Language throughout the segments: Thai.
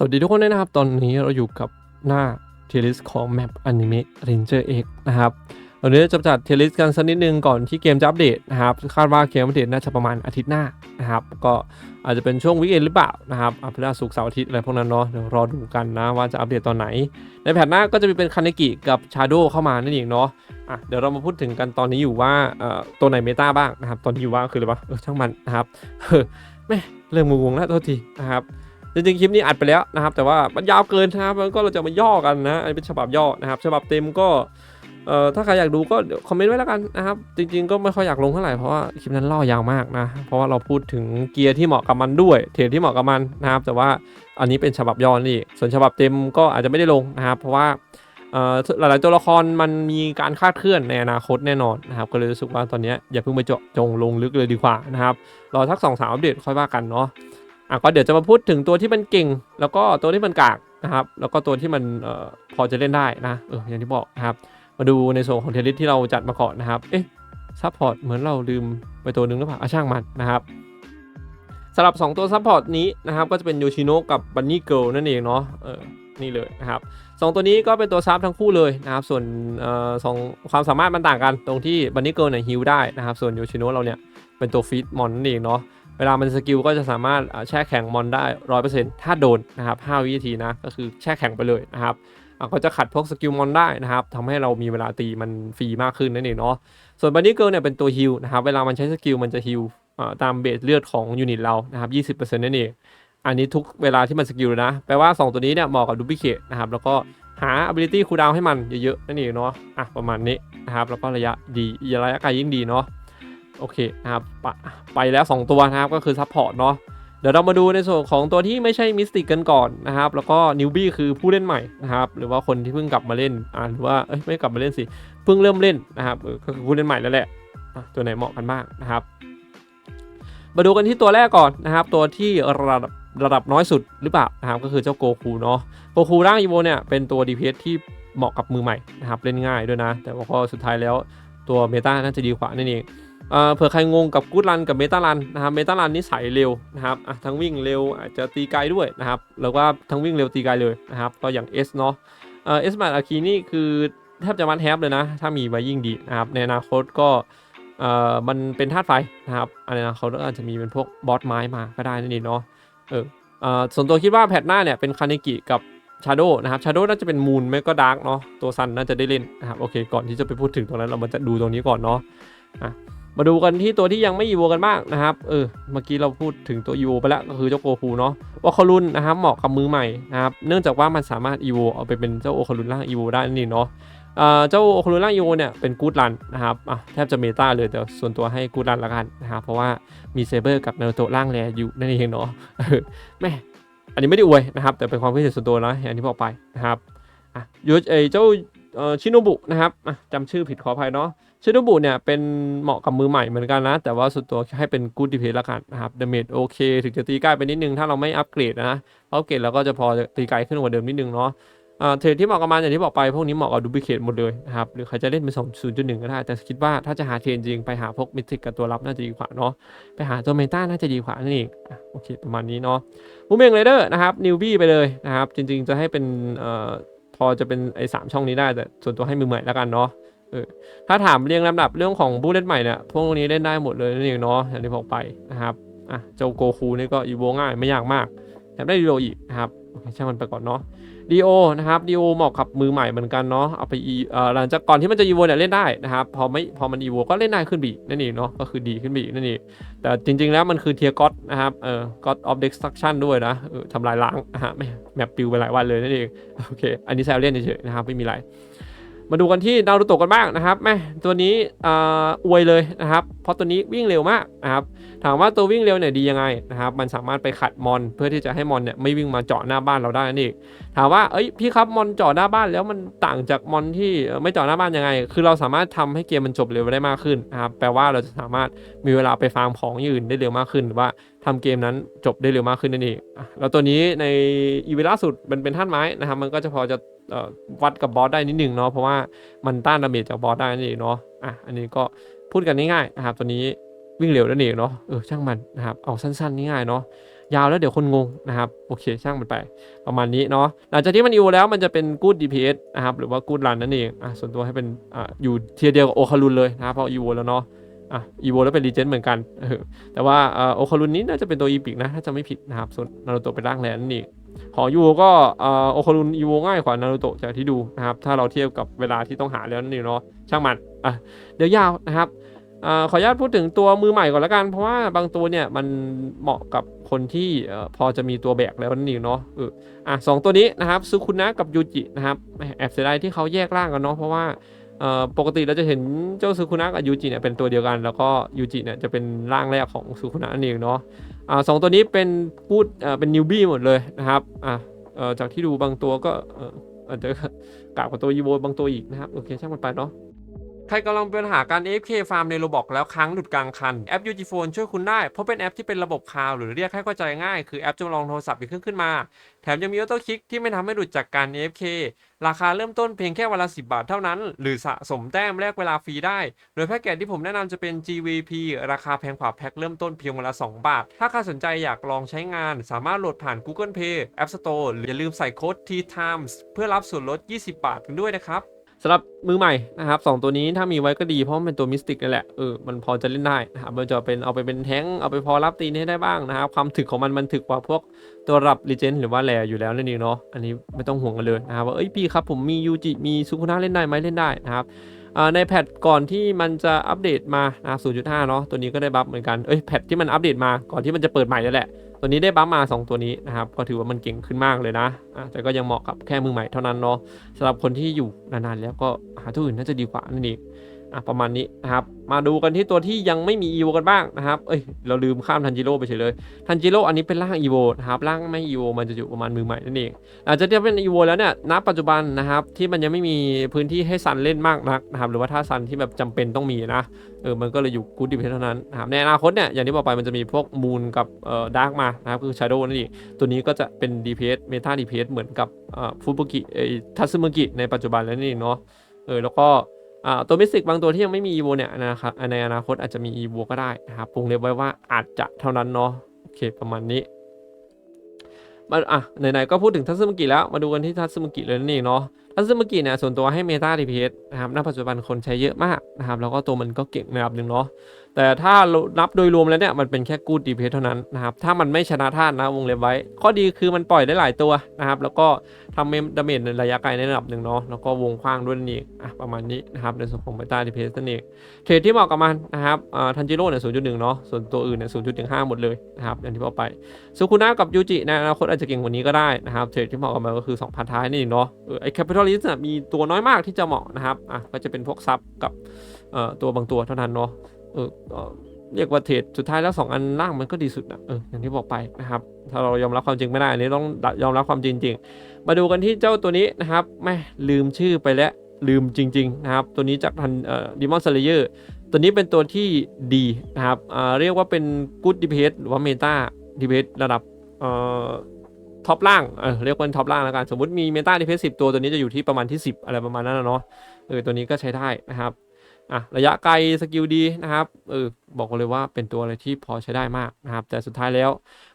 สวัสดีทุกคนด้วยนะครับ ตอนนี้เราอยู่กับหน้าเทลิสของ Map Anime Ranger X นะครับวันนี้จะจัดเทลิสกันสักนิดนึงก่อนที่เกมจะอัปเดตนะครับ คาดว่าเกมอัปเดตน่าจะประมาณอาทิตย์หน้านะครับ ก็อาจจะเป็นช่วงวิกเอนหรือเปล่านะครับอัปเดตศุกร์เสาร์อาทิตย์อะไรพวกนั้นเนาะเดี๋ยวรอดูกันนะว่าจะอัปเดตตอนไหน ในแพทหน้าก็จะมีเป็นคาเนกิกับชาโดเข้ามานั่นเองเนาะอะเดี๋ยวเรามาพูดถึงกันตอนนี้อยู่ว่าเอ่อตัวไหนเมตาบ้างนะครับ ตอนนี้อยู่ว่าคืออะไรวะเออช่างมันนะครับแม่เริ่มงงแล้วโทษทีนะครับ จริงๆคลิปนี้อัดไปแล้วนะครับ แต่ว่ามันยาวเกินนะครับมันก็เราจะมาย่อกันนะอันนี้เป็นฉบับย่อนะครับ ฉบับเต็มก็เอ่อถ้าใครอยากดูก็คอมเมนต์ไว้แล้วกันนะครับ จริงๆก็ไม่ค่อยอยากลงเท่าไหร่เพราะว่าคลิปนั้นล่อยาวมากนะ เพราะว่าเราพูดถึงเกียร์ที่เหมาะกับมันด้วยเทรดที่เหมาะกับมันนะครับ แต่ว่าอันนี้เป็นฉบับย่อนี่ส่วนฉบับเต็มก็อาจจะไม่ได้ลงนะครับ เพราะว่าเอ่อหลายๆตัวละครมันมีการคาดเคลื่อนในอนาคตแน่นอนนะครับ ก็เลยรู้สึกว่าตอนนี้อย่าเพิ่งไปเจาะจงลงลึกเลยดีกว่านะครับรอทักสองสามอัปเดตค่อยว่ากันเนาะ อะก็เดี๋ยวจะมาพูดถึงตัวที่มันเก่ง แล้วก็ตัวที่มันกากนะครับ แล้วก็ตัวที่มันเอ่อพอจะเล่นได้นะเอออย่างที่บอกนะครับ มาดูในส่วนของเทลิสที่เราจัดมาก่อนนะครับ เอ๊ะซัพพอร์ตเหมือนเราลืมไปตัวหนึ่งหรือเปล่าอะช่างมันนะครับสำหรับ 2 ตัวซัพพอร์ตนี้นะครับก็จะเป็นโยชิโนะกับบันนี่เกิลนั่นเองเนาะเออนี่เลยนะครับสองตัวนี้ก็เป็นตัวซับทั้งคู่เลยนะครับ ส่วนเอ่อสองความสามารถมันต่างกันตรงที่บันนี่เกิลเนี่ยฮิลได้นะครับ ส่วนโยชิโนะเราเนี่ยเป็นตัวฟีดมอนนั่นเองเนาะ เวลามันสกิลก็จะสามารถแช่แข็งมอนได้ร้อยเปอร์เซ็นต์ถ้าโดนนะครับ5วินาทีนะก็คือแช่แข็งไปเลยนะครับก็จะขัดพวกสกิลมอนได้นะครับทำให้เรามีเวลาตีมันฟรีมากขึ้นนั่นเองเนาะส่วนบันนี่เกิลเนี่ยเป็นตัวฮิลนะครับเวลามันใช้สกิลมันจะฮิลตามเบสเลือดของยูนิตเรานะครับ20%นั่นเองอันนี้ทุกเวลาที่มันสกิลนะแปลว่า 2 ตัวนี้เนี่ยเหมาะกับดูพิเคทนะครับแล้วก็หา ability cooldown ให้มันเยอะๆนั่นเองเนาะอะประมาณนี้นะครับแล้วก็ระยะดีระยะไกลยิ่งดีเนาะ โอเคนะครับปไปแล้ว 2 ตัวนะครับก็คือซัพพอร์ตเนาะเดี๋ยวเรามาดูในส่วนของตัวที่ไม่ใช่มิสติกกันก่อนนะครับ แล้วก็นิวบี้คือผู้เล่นใหม่นะครับหรือว่าคนที่เพิ่งกลับมาเล่นอ่าหรือว่าเอ้ยไม่กลับมาเล่นสิเพิ่งเริ่มเล่นนะครับก็คือผู้เล่นใหม่แล้วแหละอะตัวไหนเหมาะกันบ้างนะครับ มาดูกันที่ตัวแรกก่อนนะครับ ตัวที่ระดับระดับน้อยสุดหรือเปล่านะครับก็คือเจ้าโกคูเนาะโกคูร่างอีโวเนี่ยเป็นตัว DPS ที่เหมาะกับมือใหม่นะครับเล่นง่ายด้วยนะ แต่ว่าก็สุดท้ายแล้วตัวเมตาน่าจะดีกว่านั่นเอง เผื่อใครงงกับกูดรันกับเมตารันนะครับเมตารันนี่ใส่เร็วนะครับทั้งวิ่งเร็วอาจจะตีไกลด้วยนะครับแล้วก็ทั้งวิ่งเร็วตีไกลเลยนะครับก็อย่าง S เนาะเอ่อ S มาอาคีนี่คือแทบจะมันแฮปเลยนะ ถ้ามีมายิ่งดีนะครับในอนาคตก็มันเป็นธาตุไฟนะครับในอนาคตก็อาจจะมีเป็นพวกบอสไม้มาก็ได้นั่นเองเนาะเออส่วนตัวคิดว่าแพทหน้าเนี่ยเป็นคาเนกิกับชาโดนะครับชาโดน่าจะเป็นมูนไม่ก็ดาร์กเนาะตัวซันน่าจะได้เล่นนะครับโอเคก่อนที่จะไปพูดถึงตรงนั้นเรามาจะดูตรงนี้ก่อนเนาะ มาดูกันที่ตัวที่ยังไม่อีโวกันบ้างนะครับ เออ เมื่อกี้เราพูดถึงตัวอีโวไปแล้วก็คือเจ้าโกคูเนาะโอคารุนนะครับเหมาะกับมือใหม่นะครับ เนื่องจากว่ามันสามารถอีโวเอาไปเป็นเจ้าโอคารุนร่างอีโวได้นั่เนาะเอ่อเจ้าโอคารุนร่างอีโวเนี่ยเป็นกูดรันนะครับอะแทบจะเมตาเลยแต่ส่วนตัวให้กูดรันละกันนะครับ เพราะว่ามีเซเบอร์กับนารูโตะร่างแรอยู่นั่นเองเนาะแม่อันนี้ไม่ได้อวยนะครับ แต่เป็นความคิดเห็นส่วนตัวนะอย่างที่บอกไปนะครับอะยูเอเจ้าเอ่อชิโนบุนะครับอะจำชื่อผิดขออภัยเนาะ ชิโนบุเนี่ยเป็นเหมาะกับมือใหม่เหมือนกันนะ แต่ว่าสุดตัวให้เป็นกูดดีเพละกันนะครับเดเมจโอเค ถึงจะตีใกล้ไปนิดนึง ถ้าเราไม่อัปเกรดนะอัปเกรดเราก็จะพอตีไกลขึ้นกว่าเดิมนิดนึงเนาะอ่าเทรดที่เหมาะกับมันอย่างที่บอกไป พวกนี้เหมาะกับดูพิเคทหมดเลยนะครับหรือใครจะเล่นเป็นสองศูนย์จุดหนึ่งก็ได้ แต่คิดว่าถ้าจะหาเทรนจริงไปหาพวกมิทิกกับตัวรับน่าจะดีกว่าเนาะไปหาตัวเมตาน่าจะดีกว่านั่นเองโอเคประมาณนี้เนาะมูเมงไรเดอร์นะครับนิวบี้ไปเลยนะครับจริง ๆ จะให้เป็นอ่อพอจะเป็นไอ้สามช่องนี้ได้แต่ส่วนตัวให้มือใหม่แล้วกันเนาะ ถ้าถามเรียงลำดับเรื่องของผู้เล่นใหม่เนี่ยพวกนี้เล่นได้หมดเลยนั่นเองเนาะอย่างที่บอกไปนะครับอะเจ้าโกคูนี่ก็อีโวง่ายไม่ยากมากแถมได้ดีโออีกนะครับโอเคช่างมันไปก่อนเนาะดีโอนะครับดีโอเหมาะกับมือใหม่เหมือนกันเนาะเอาไปอีเอ่อหลังจากก่อนที่มันจะอีโวเนี่ยเล่นได้นะครับพอไม่พอมันอีโวก็เล่นได้ขึ้นบีนั่นเองเนาะก็คือดีขึ้นบีนั่นเองแต่จริง ๆ แล้วมันคือเทียร์ก็อดนะครับเอ่อก็อดออฟเด็กสตรักชั่นด้วยนะทำลายล้างนะฮะแม่แมปปิวไปหลายวันเลยนั่นเองโอเคอันนี้แซวเล่นเฉยๆนะครับไม่มีอะไร มาดูกันที่นารูโตะกันบ้างนะครับแม่ตัวนี้อ่วยเลยนะครับ เพราะตัวนี้วิ่งเร็วมากนะครับ ถามว่าตัววิ่งเร็วเนี่ยดียังไงนะครับ มันสามารถไปขัดมอนเพื่อที่จะให้มอนเนี่ยไม่วิ่งมาเจาะหน้าบ้านเราได้นั่นเองถามว่าเอ้ยพี่ครับมอนเจาะหน้าบ้านแล้วมันต่างจากมอนที่ไม่เจาะหน้าบ้านยังไง คือเราสามารถทำให้เกมมันจบเร็วได้มากขึ้นนะครับ แปลว่าเราจะสามารถมีเวลาไปฟาร์มของอย่างอื่นได้เร็วมากขึ้นหรือว่าทำเกมนั้นจบได้เร็วมากขึ้นนั่นเอง แล้วตัวนี้ในอีเวนต์ล่าสุดมันเป็นท่านไม้นะครับ มันก็จะพอจะ วัดกับบอสได้นิดนึงเนาะเพราะว่ามันต้านดาเมจจากบอสได้นั่นเองเนาะอะอันนี้ก็พูดกันง่ายๆนะครับตัวนี้วิ่งเร็วนั่นเองเนาะเออช่างมันนะครับเอาสั้นๆง่ายๆเนาะยาวแล้วเดี๋ยวคนงงนะครับโอเคช่างมันไปประมาณนี้เนาะหลังจากที่มันอีโวแล้วมันจะเป็นกูด DPS นะครับหรือว่ากูดรันนั่นเองอะส่วนตัวให้เป็นอะอยู่เทียเดียวกับโอคารุนเลยนะครับเพราะอีโวแล้วเนาะอะอีโวแล้วเป็นรีเจนเหมือนกันแต่ว่าโอคารุนนี้น่าจะเป็นตัวอีพิกนะถ้าจะไม่ผิดนะครับส่วนนารูโตะเป็นร่างแลนนั่นเอง ของยูโวก็โอคารุนอีโวง่ายกว่านารูโตะจากที่ดูนะครับ ถ้าเราเทียบกับเวลาที่ต้องหาแล้วนั่นเองเนาะช่างมันอะเดี๋ยวยาวนะครับอขออนุญาตพูดถึงตัวมือใหม่ก่อนละกัน เพราะว่าบางตัวเนี่ยมันเหมาะกับคนที่อพอจะมีตัวแบกแล้วนั่นเองเนาะเอออะสองตัวนี้นะครับซูคุนะกับยูจินะครับแอบเสียดายที่เขาแยกร่างกันเนาะเพราะว่า ปกติเราจะเห็นเจ้าซูคุนะกับยูจิเนี่ยเป็นตัวเดียวกัน แล้วก็ยูจิเนี่ยจะเป็นร่างแรกของซูคุนะนั่นเองเนาะอ่าสองตัวนี้เป็นพูดเป็นนิวบี้หมดเลยนะครับจากที่ดูบางตัวก็อาจจะกากกว่าตัวยูโบบางตัวอีกนะครับโอเคช่างมันไปเนาะ ใครกำลังเป็นปัญหาการ AFK ฟาร์มในโรบอกแล้วค้างหลุดกลางคัน แอป UG Phone ช่วยคุณได้ เพราะเป็นแอปที่เป็นระบบคลาวหรือเรียกให้เข้าใจง่าย คือแอปจำลองโทรศัพท์อีกเครื่องขึ้นมา แถมยังมีออโต้คลิกที่ไม่ทำให้หลุดจากการ AFK ราคาเริ่มต้นเพียงแค่วันละ 10 บาทเท่านั้น หรือสะสมแต้มแลกเวลาฟรีได้ โดยแพ็กเกจที่ผมแนะนำจะเป็น GVP ราคาแพงกว่าแพ็คเริ่มต้นเพียงวันละ 2 บาท ถ้าใครสนใจอยากลองใช้งาน สามารถโหลดผ่าน Google Play App Store หรืออย่าลืมใส่โค้ด T Times เพื่อรับส่วนลด 20 บาทกันด้วยนะครับ สำหรับมือใหม่นะครับสองตัวนี้ถ้ามีไว้ก็ดีเพราะมันเป็นตัวมิสติกนั่นแหละเออมันพอจะเล่นได้นะครับมันจะเป็นเอาไปเป็นแท้งเอาไปพอรับตีนให้ได้บ้างนะครับความถึกของมันมันถึกกว่าพวกตัวรับรีเจนหรือว่าแรอยู่แล้วนั่นเองเนาะอันนี้ไม่ต้องห่วงกันเลยนะครับว่าเอ้ยพี่ครับผมมียูจิมีซูคุนะเล่นได้ไหมเล่นได้นะครับในแพทก่อนที่มันจะอัปเดตมานะ0.5 เนาะตัวนี้ก็ได้บัฟเหมือนกันเอ้ยแพทที่มันอัปเดตมาก่อนที่มันจะเปิดใหม่นั่นแหละ ตัวนี้ได้บัฟมา 2 ตัวนี้นะครับก็ถือว่ามันเก่งขึ้นมากเลยนะแต่ก็ยังเหมาะกับแค่มือใหม่เท่านั้นเนาะสำหรับคนที่อยู่นานๆแล้วก็หาตัวอื่นน่าจะดีกว่านั่นเอง อะประมาณนี้นะครับ มาดูกันที่ตัวที่ยังไม่มีอีโวกันบ้างนะครับเอ้ยเราลืมข้ามทันจิโร่ไปเฉยเลยทันจิโร่อันนี้เป็นร่างอีโวนะครับร่างไม่อีโวมันจะอยู่ประมาณมือใหม่นั่นเองอาจจะเทียบเป็นอีโวแล้วเนี่ยณปัจจุบันนะครับที่มันยังไม่มีพื้นที่ให้ซันเล่นมากนักนะครับหรือว่าถ้าซันที่แบบจำเป็นต้องมีนะเออมันก็เลยอยู่กูดดิเพเท่านั้นนะครับในอนาคตเนี่ยอย่างที่บอกไปมันจะมีพวกมูนกับเอ่อดาร์กมานะครับคือชาโดนั่นเองตัวนี้ก็จะเป็น DPS เมตา DPS เหมือนกับฟูบุกิทัซึมุกิในปัจจุบันแล้วนี่เนาะเออแล้วก็ ตัวมิสติกบางตัวที่ยังไม่มี EVO เนี่ยนะครับในอนาคตอาจจะมี EVO ก็ได้นะครับวงเล็บไว้ว่าอาจจะเท่านั้นเนาะโอเคประมาณนี้มาอะไหนๆก็พูดถึงทัซึมุกิแล้วมาดูกันที่ทัซึมุกิเลยนั่นเองเนาะทัซึมุกิเนี่ยส่วนตัวให้เมตาดีเพสนะครับณปัจจุบันคนใช้เยอะมากนะครับแล้วก็ตัวมันก็เก่งในระดับหนึ่งเนาะ แต่ถ้ารานับโดยรวมแล้วเนี่ยมันเป็นแค่กูดดีเพเท่านั้นนะครับถ้ามันไม่ชนะท่านนะวงเล็บไว้ ข้อดีคือมันปล่อยได้หลายตัวนะครับแล้วก็ทำเมดาเมจในระยะไกลในระดับหนึ่งเนาะแล้วก็วงกว้างด้วยนั่อะประมาณนี้นะครับในส่วนของเบต้าดีเพสนั่นเองเทรดที่เหมาะกับมันนะครับอ่าทันจิโร่เนี่ยศูนย์จุดหนึ่งเนาะส่วนตัวอื่นเนี่ยศูนย์จุดหนึ่งห้าหมดเลยนะครับอย่างที่บอกไปซูคุนะกับยูจิในอนาคตอาจจะเก่งกว่านี้ก็ได้นะครับเทรดที่เหมาะกับมันก็คือ2พันท้ายนี่เองเนาะเออไอ้แคปิตอลิสมีตัวน้อยมากที่จะเหมาะนะครับอะก็จะเป็นพวกซับกับเอ่อตัวบางตัวเท่านั้นเนาะ ออเออเรียกว่าเทรดสุดท้ายแล้ว 2 อันล่างมันก็ดีสุดนะเอออย่างที่บอกไปนะครับ ถ้าเรายอมรับความจริงไม่ได้ อันนี้ต้องยอมรับความจริงจริงมาดูกันที่เจ้าตัวนี้นะครับแม่ลืมชื่อไปแล้วลืมจริง ๆ นะครับ ตัวนี้จากทันเอ่อดิมอนสเลเยอร์ตัวนี้เป็นตัวที่ดีนะครับอ่าเรียกว่าเป็นกู๊ดดีเพสหรือว่าเมตาดีเพสระดับเอ่อท็อปล่างเออเรียกว่าท็อปล่างแล้วกัน สมมติมีเมตาดีเพสสิตัวตัวนี้จะอยู่ที่ประมาณที่ 10 อะไรประมาณนั้นนะเนาะเออตัวนี้ก็ใช้ได้นะครับ อะระยะไกลสกิลดีนะครับเออบอกเลยว่าเป็นตัวอะไรที่พอใช้ได้มากนะครับ แต่สุดท้ายแล้ว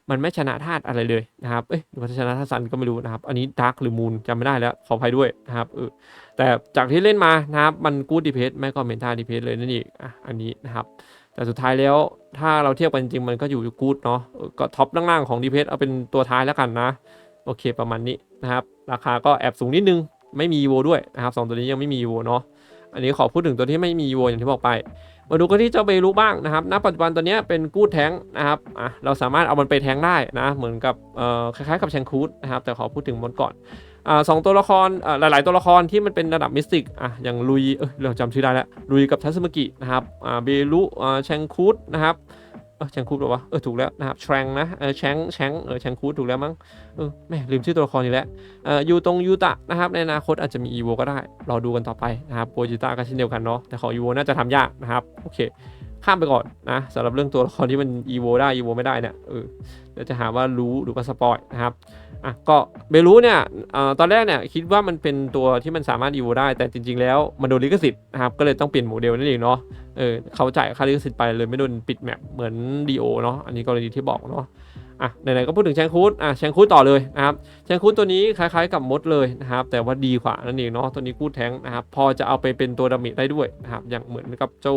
มันไม่ชนะธาตุอะไรเลยนะครับเอ้ยหรือว่าชนะธาตุซันก็ไม่รู้นะครับ อันนี้ดาร์กหรือมูนจำไม่ได้แล้วขออภัยด้วยนะครับเออแต่จากที่เล่นมานะครับมันกูดดีเพสไม่ก็เมนทาดีเพสเลยนั่นเองอะอันนี้นะครับ แต่สุดท้ายแล้วถ้าเราเทียบกันจริงมันก็อยู่กูดเนาะก็ท็อปล่างๆของดีเพสเอาเป็นตัวท้ายแล้วกันนะ โอเคประมาณนี้นะครับ ราคาก็แอบสูงนิดนึงไม่มี EVO ด้วยนะครับสองตัวนี้ยังไม่มี EVO เนาะ อันนี้ขอพูดถึงตัวที่ไม่มีวัวอย่างที่บอกไป มาดูกันที่เจ้าเบรุบ้างนะครับณปัจจุบันตัวนี้เป็นกู้แทงนะครับอะเราสามารถเอามันไปแทงได้นะเหมือนกับเอ่อคล้ายๆกับแชงคูดนะครับแต่ขอพูดถึงมดก่อนอ่าสองตัวละครอ่าหลาย ๆ ตัวละครที่มันเป็นระดับมิสติกอะอย่างลุยเออเราจำชื่อได้แล้วลุยกับทัสมกินะครับอ่าเบรุอ่าแชงคูดนะครับ ออแชงคูดหรอวะ เออ ถูกแล้วนะครับแชงนะ เออแชงแชงเออแชงคูดถูกแล้วมั้ง เออแม่ลืมชื่อตัวละครอีกแล้วเออยูตรงยูตะนะครับ ในอนาคตอาจจะมีอีโวก็ได้ รอดูกันต่อไปนะครับโปรจิต้าก็เช่นเดียวกันเนาะ แต่ของอีโวน่าจะทำยากนะครับ โอเค ข้ามไปก่อนนะสำหรับเรื่องตัวละครที่มันอีโวได้อีโวไม่ได้เนี่ย เออ เดี๋ยวจะหาว่ารู้หรือว่าสปอยนะครับอะก็เบรู้เนี่ยออตอนแรกเนี่ยคิดว่ามันเป็นตัวที่มันสามารถอีโวได้แต่จริง ๆ แล้วมันโดนลิขสิทธิ์นะครับก็เลยต้องเปลี่ยนโมเดลนั่นเองเนาะ เออเขาจ่ายค่าลิขสิทธิ์ไปเลยไม่โดนปิดแมปเหมือนดีโอเนาะอันนี้กรณีที่บอกเนาะอะไหนๆก็พูดถึงแชงคูดอะแชงคูดต่อเลยนะครับแชงคูดตัวนี้คล้ายๆกับมดเลยนะครับแต่ว่าดีกว่านั่นเองเนาะตัวนี้คูดแทงนะครับพอจะเอาไปเป็นตัวดามิได้ด้วยนะครับอย่างเหมือนกับเจ้า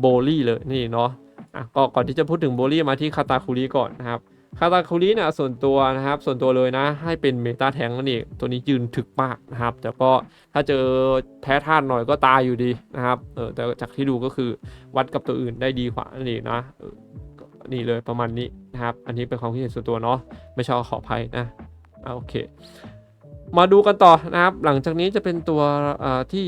โบลี่เลยนี่เนาะอะก็ก่อนที่จะพูดถึงโบลี่มาที่คาตาคุริก่อนนะครับ คาตาคุริเนี่ยส่วนตัวนะครับ ส่วนตัวเลยนะ ให้เป็นเมตาแทงนั่นเองตัวนี้ยืนถึกมากนะครับ แต่ก็ถ้าเจอแพ้ธาตุหน่อยก็ตายอยู่ดีนะครับเออแต่จากที่ดูก็คือวัดกับตัวอื่นได้ดีกว่านั่นเองนะออนี่เลยประมาณนี้นะครับ อันนี้เป็นความคิดเห็นส่วนตัวเนาะไม่ชอบขออภัยนะโอเค มาดูกันต่อนะครับ หลังจากนี้จะเป็นตัวที่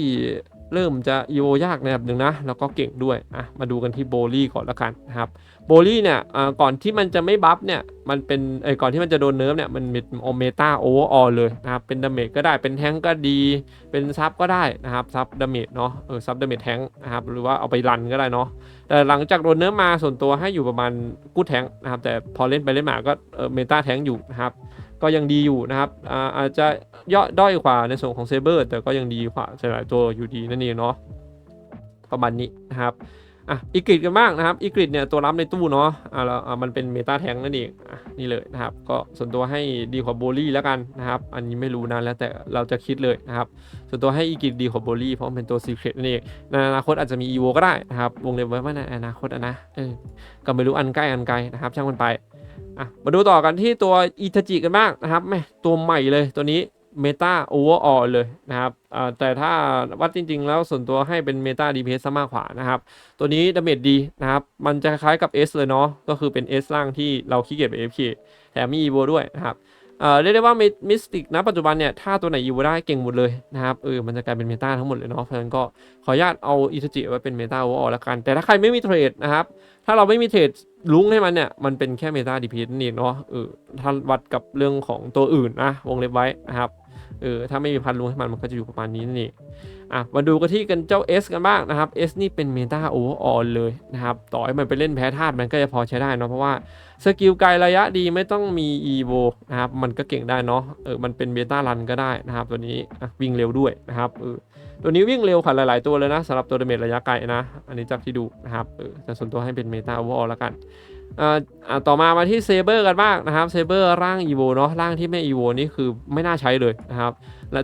เริ่มจะอีโวยากในระดับหนึ่งนะ แล้วก็เก่งด้วยอะมาดูกันที่โบลี่ก่อนละกันนะครับโบลี่เนี่ยอ่าก่อนที่มันจะไม่บัฟเนี่ยมันเป็นเอ้ก่อนที่มันจะโดนเนิร์ฟเนี่ยมันมีโอเมตาโอเวอร์ออลเลยนะครับเป็นดาเมจก็ได้เป็นแทงก็ดี เป็นซับก็ได้นะครับซับดาเมจเนาะเออซับดาเมจแทงนะครับหรือว่าเอาไปรันก็ได้เนาะแต่หลังจากโดนเนื้อมาส่วนตัวให้อยู่ประมาณกู้แทงนะครับแต่พอเล่นไปเล่นมาก็เออเมตาแทงอยู่นะครับ ก็ยังดีอยู่นะครับอาอาจจะย่อด้อยกว่าในส่วนของเซเบอร์แต่ก็ยังดีกว่าหลายๆตัวอยู่ดีนั่นเองเนาะประมาณนี้นะครับอะอีกริดกันบ้างนะครับอีกริดเนี่ยตัวรับในตู้เนาะอ่าแล้วอ่ามันเป็นเมตาแทงนั่นเองอะนี่เลยนะครับ ก็ส่วนตัวให้ดีกว่าโบลี่แล้วกันนะครับ อันนี้ไม่รู้นะแล้วแต่เราจะคิดเลยนะครับ ส่วนตัวให้อีกริดดีกว่าโบลี่เพราะมันเป็นตัวซีเครตนั่นเองในอนาคตอาจจะมี EVO ก็ได้นะครับวงเล็บไว้ว่าในอนาคตนะเออก็ไม่รู้อันใกล้อันไกลนะครับ ช่างมันไป อะมาดูต่อกันที่ตัวอิทาจิกันบ้างนะครับแม่ตัวใหม่เลยตัวนี้เมตาโอเวอร์ออเลยนะครับแต่ถ้าวัดจริง ๆ แล้วส่วนตัวให้เป็นเมตาดีเพสมากกว่านะครับ ตัวนี้ดาเมจดีนะครับ มันจะคล้ายกับ S เลยเนาะ ก็คือเป็น S ล่างที่เราขี้เกียจไป FK แถมมีอีโวด้วยนะครับ เอ่อเรียกได้ว่ามิสติกนะปัจจุบันเนี่ยถ้าตัวไหนอยู่ได้เก่งหมดเลยนะครับเออมันจะกลายเป็นเมตาทั้งหมดเลยเนาะเพราะฉะนั้นก็ขออนุญาตเอาอิทจิไว้เป็นเมตาโอเวอร์แล้วกัน แต่ถ้าใครไม่มีเทรดนะครับถ้าเราไม่มีเทรดลุ้งให้มันเนี่ยมันเป็นแค่เมตาดีพีนี่เนาะเออถ้าวัดกับเรื่องของตัวอื่นนะวงเล็บไว้นะครับ เออถ้าไม่มีพันลุงให้มันมันก็จะอยู่ประมาณนี้นั่นเองอะมาดูกันที่กันเจ้า S กันบ้างนะครับ S นี่เป็นเมตาโอเวอร์ออเลยนะครับ ต่อให้มันไปเล่นแพ้ธาตุมันก็จะพอใช้ได้เนาะเพราะว่าสกิลไกลระยะดีไม่ต้องมี EVO นะครับมันก็เก่งได้เนาะเออมันเป็นเบต้ารันก็ได้นะครับ ตัวนี้อะวิ่งเร็วด้วยนะครับเออตัวนี้วิ่งเร็วกว่าหลาย ๆ ตัวเลยนะสำหรับตัวเดเมจระยะไกลนะ อันนี้จากที่ดูนะครับเออแต่ส่วนตัวให้เป็นเมตาโอเวอร์แล้วกัน ต่อมามาที่เซเบอร์กันบ้างนะครับเซเบอร์ร่าง EVO เนาะร่างที่ไม่ EVO นี่คือไม่น่าใช้เลยนะครับ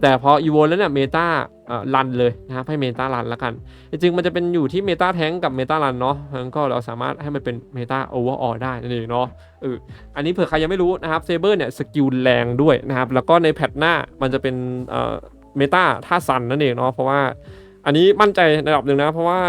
แต่พอ EVO แล้วเนี่ยเมตาอ่ารันเลยนะครับให้เมตารันแล้วกันจริงมันจะเป็นอยู่ที่เมตาแทงกับเมตารันเนาะเพราะฉะนั้นก็เราสามารถให้มันเป็นเมตาโอเวอร์ออได้นั่นเองเนาะเอออันนี้เผื่อใครยังไม่รู้นะครับเซเบอร์เนี่ยสกิลแรงด้วยนะครับแล้วก็ในแพทหน้ามันจะเป็นเอ่อเมตาท่าซันนั่นเองเนาะเพราะว่าอันนี้มั่นใจในระดับหนึ่งนะเพราะว่า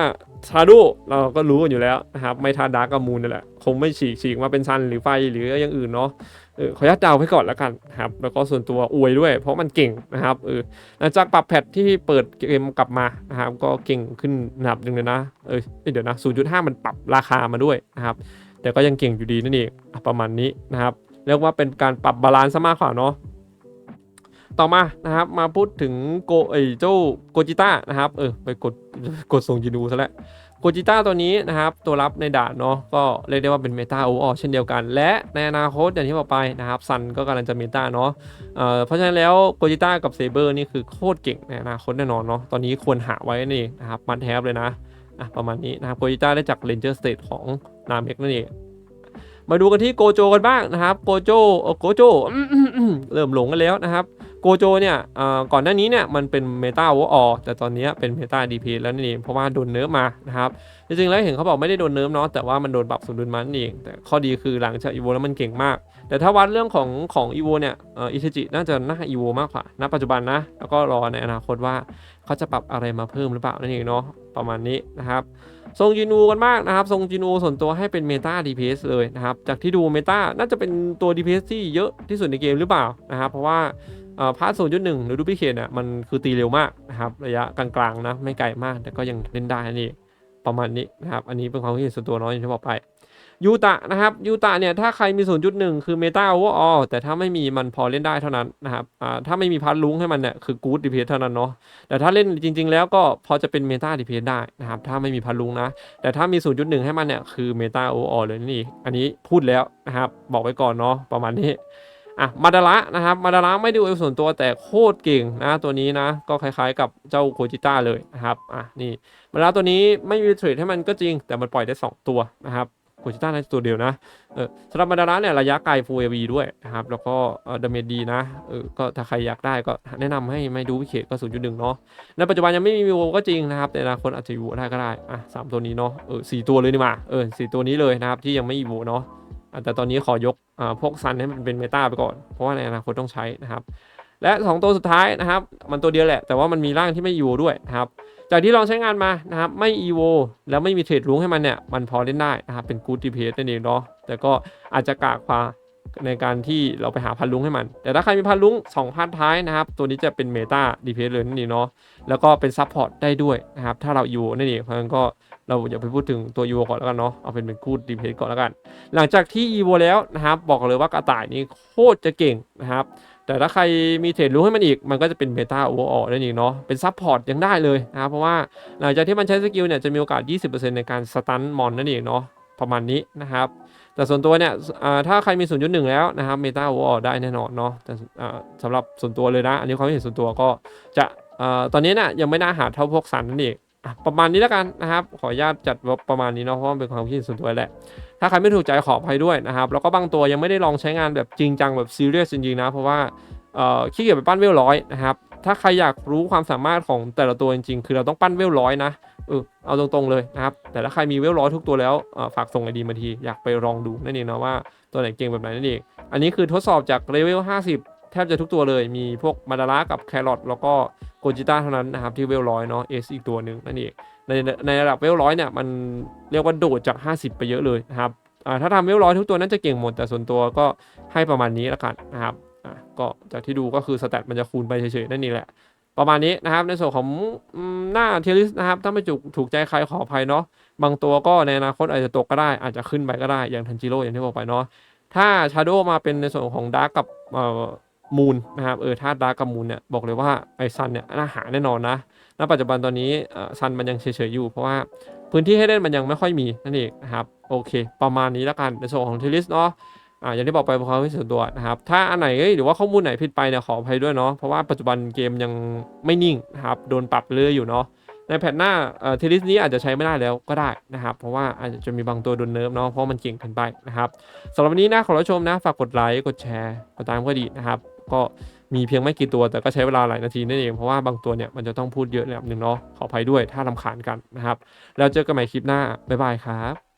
ชาโดเราก็รู้กันอยู่แล้วนะครับไม่ท่าดาร์กมูนนี่แหละ คงไม่ฉีกฉีกมาเป็นซันหรือไฟหรืออย่างอื่นเนาะเออขออนุญาตเดาไว้ก่อนแล้วกันครับแล้วก็ส่วนตัวอวยด้วย เพราะมันเก่งนะครับเออหลังจากปรับแพทที่เปิดเกมกลับมานะครับก็เก่งขึ้นระดับหนึ่งเลยนะเออเดี๋ยวนะ 0.5 มันปรับราคามาด้วยนะครับแต่ก็ยังเก่งอยู่ดีนั่นเองอประมาณนี้นะครับเรียกว่าเป็นการปรับบาลานซ์ซะมากกว่าเนาะต่อมานะครับมาพูดถึงโกเอเจ้าโกจิต้านะครับเออไปกดกดส่งจินูซะแล้ว โกจิต้าตัวนี้นะครับ ตัวรับในด่านเนาะก็เรียกได้ว่าเป็นเมตาโอเวอเช่นเดียวกัน และในอนาคตอย่างที่บอกไปนะครับซันก็กำลังจะเมตาเนาะเเพราะฉะนั้นแล้วโกจิต้ากับเซเบอร์นี่คือโคตรเก่งในอนาคตแน่นอนเนาะตอนนี้ควรหาไว้นี่นะครับมันแทบเลยนะอะประมาณนี้นะครับโกจิต้าได้จากเรนเจอร์สเตทของนาเมกนั่นเองมาดูกันที่โกโจกันบ้างนะครับโกโจโกโจเริ่มหลงกันแล้วนะครับ โกโจเนี่ยก่อนหน้านี้เนี่ยมันเป็นเมตาโอออแต่ตอนนี้เป็นเมตาดีพีแล้วนั่เพราะว่าโดนเนิร์ฟมานะครับ จริงๆแล้วเห็นเขาบอกไม่ได้โดนเนิร์ฟเนาะแต่ว่ามันโดนปรับสมดุลมานั่นเอง แต่ข้อดีคือหลังจากอีโวแล้วมันเก่งมาก แต่ถ้าวัดเรื่องของของอีโวเนี่ยอ่ออิทจิน่าจะน่าอีโวมากกว่าณปัจจุบันนะ แล้วก็รอในอนาคตว่าเขาจะปรับอะไรมาเพิ่มหรือเปล่านั่นเองเนาะประมาณนี้นะครับทรงจินูกันมากนะครับทรงจินูส่วนตัวให้เป็นเมตา DPS เลยนะครับจากที่ดูเมตาน่าจะเป็นตัว DPS ที่เยอะที่สุดในเกมหรือเปล่านะครับเพราะว่า พาร์ทโซนจุดหนึ่งหรือดูพิเคทเนี่ยมันคือตีเร็วมากนะครับ ระยะกลางๆนะไม่ไกลมากแต่ก็ยังเล่นได้นี่ประมาณนี้นะครับ อันนี้เป็นความคิดเห็นส่วนตัวน้อยอย่างที่บอกไปยูตะนะครับยูตะเนี่ยถ้าใครมี 0.1 คือเมตาโอเวอร์ออแต่ถ้าไม่มีมันพอเล่นได้เท่านั้นนะครับอ่าถ้าไม่มีพัดลุงให้มันเนี่ยคือกู๊ดดีเพเท่านั้นเนาะแต่ถ้าเล่นจริง ๆ แล้วก็พอจะเป็นเมตาดีเพได้นะครับถ้าไม่มีพัดลุงนะ แต่ถ้ามี 0.1 ให้มันเนี่ยคือเมตาโอเวอร์เลยนี่อันนี้พูดแล้วนะครับบอกไว้ก่อนเนาะประมาณนี้ อะมาดาระนะครับมาดาระไม่ได้อวยส่วนตัวแต่โคตรเก่งนะตัวนี้นะก็คล้ายๆกับเจ้าโคจิต้าเลยนะครับอะนี่มาดาระตัวนี้ไม่มีเทรดให้มันก็จริง แต่มันปล่อยได้ 2 ตัวนะครับโกจิต้าน่าจะตัวเดียวนะเออสำหรับมาดาระเนี่ยระยะไกล Full AV ด้วยนะครับแล้วก็เอ่อดาเมจดีนะเออก็ถ้าใครอยากได้ก็แนะนำให้ไม่ดูวิเคก็0.1เนาะในปัจจุบันยังไม่มีวีโวก็จริงนะครับแต่อนาคตอาจจะวีโวได้ก็ได้อะสามตัวนี้เนาะเออสี่ตัวเลยนี่มาเออสี่ตัวนี้เลยนะครับที่ยังไม่วีโวเนาะ แต่ตอนนี้ขอยกอพวกซันให้มันเป็นเมตาไปก่อน เพราะว่าในอนาคตต้องใช้นะครับ และ 2 ตัวสุดท้ายนะครับ มันตัวเดียวแหละ แต่ว่ามันมีร่างที่ไม่ EVO ด้วยนะครับ จากที่ลองใช้งานมานะครับ ไม่ EVO แล้วไม่มีเทรดรุ้งให้มันเนี่ย มันพอเล่นได้นะครับ เป็น Good DPS นั่นเองเนาะ แต่ก็อาจจะกากกว่าในการที่เราไปหาพันลุงให้มัน แต่ถ้าใครมีพันลุง2พันท้ายนะครับ ตัวนี้จะเป็นเมตา DPS เลยนั่นเองเนาะ แล้วก็เป็นซัพพอร์ตได้ด้วยนะครับ ถ้าเรา EVO นั่นเองเพราะฉะนั้นก็ เราอย่าไปพูดถึงตัว EVO ก่อนแล้วกันเนาะเอาเป็นเป็น Good DPS ก่อนแล้วกัน หลังจากที่ EVO แล้วนะครับบอกเลยว่ากระต่ายนี้โคตรจะเก่งนะครับแต่ถ้าใครมีเทรดรู้ให้มันอีก มันก็จะเป็นเบต้าโอเวอร์ออนั่นเองเนาะ เป็นซับพอร์ตยังได้เลยนะครับ เพราะว่าหลังจากที่มันใช้สกิลเนี่ย จะมีโอกาส 20%ในการสตันมอนนั่นเองเนาะ ประมาณนี้นะครับ แต่ส่วนตัวเนี่ยถ้าใครมี 0.1 แล้วนะครับเมตาโอเวอร์ได้แน่นอนเนาะ แต่สำหรับส่วนตัวเลยนะ อันนี้ความเห็นส่วนตัวก็จะอตอนนี้เนี่ยยังไม่น่าหาเท่าพวกสันนั่นเอง ประมาณนี้แล้วกันนะครับ ขออนุญาตจัดว่าประมาณนี้เนาะเพราะว่ามันเป็นความคิดส่วนตัวแหละ ถ้าใครไม่ถูกใจขออภัยด้วยนะครับ แล้วก็บางตัวยังไม่ได้ลองใช้งานแบบจริงจังแบบซีเรียสจริงๆนะ เพราะว่าขี้เกียจไปปั้นเวลร้อยนะครับ ถ้าใครอยากรู้ความสามารถของแต่ละตัวจริงๆ คือเราต้องปั้นเวลร้อยนะเออเอาตรงๆเลยนะครับ แต่ถ้าใครมีเวลร้อยทุกตัวแล้วฝากส่งไอดีมาทีอยากไปลองดูนั่นเองนะว่าตัวไหนเก่งแบบไหนนั่นเอง อันนี้คือทดสอบจากเลเวล50 แทบจะทุกตัวเลย มีพวกมาดาระกับแครอทแล้วก็ โกจิต้าเท่านั้นนะครับที่เวลร้อยเนาะเอสอีกตัวหนึ่งนั่นเองในในระดับเวลร้อยเนี่ยมันเรียกว่าโดดจาก 50 ไปเยอะเลยนะครับถ้าทำเวลร้อยทุกตัวนั้นจะเก่งหมดแต่ส่วนตัวก็ให้ประมาณนี้ละกันนะครับก็จากที่ดูก็คือสแตทมันจะคูณไปเฉยๆนั่นนี่แหละประมาณนี้นะครับในส่วนของหน้าเทลิสนะครับ ถ้าไม่จุกถูกใจใครขออภัยเนาะบางตัวก็ในอนาคตอาจจะตกก็ได้อาจจะขึ้นไปก็ได้อย่างทันจิโร่อย่างที่บอกไปเนาะถ้าชาโดมาเป็นในส่วนของดาร์กกับ มูนนะครับเออถ้าดาร์กกับมูนเนี่ยบอกเลยว่าไอซันเนี่ยน่าหาแน่นอนนะณปัจจุบันตอนนี้ซันมันยังเฉยๆอยู่ เพราะว่าพื้นที่ให้เล่นมันยังไม่ค่อยมีนั่นเองนะครับโอเค ประมาณนี้แล้วกันในส่วนของเทลิสเนาะอ่าอย่างที่บอกไปเป็นความคิดส่วนตัวนะครับ ถ้าอันไหนหรือว่าข้อมูลไหนผิดไปเนี่ยขออภัยด้วยเนาะเพราะว่าปัจจุบันเกมยังไม่นิ่งนะครับโดนปรับเรื่อยอยู่เนาะในแพทหน้าเทลิสนี้อาจจะใช้ไม่ได้แล้วก็ได้นะครับ เพราะว่าอาจจะมีบางตัวโดนเนิร์ฟเนาะเพราะมันเก่งเกินไปนะครับสำหรับวันนี้นะขอรับชมนะฝากกดไลค์กดแชร์กดตามก็ดีนะครับ ก็มีเพียงไม่กี่ตัวแต่ก็ใช้เวลาหลายนาทีนั่นเองเพราะว่าบางตัวเนี่ยมันจะต้องพูดเยอะระดับหนึ่งเนาะขออภัยด้วยถ้าลำคาญกันนะครับ แล้วเจอกันใหม่คลิปหน้าบ๊ายบายครับ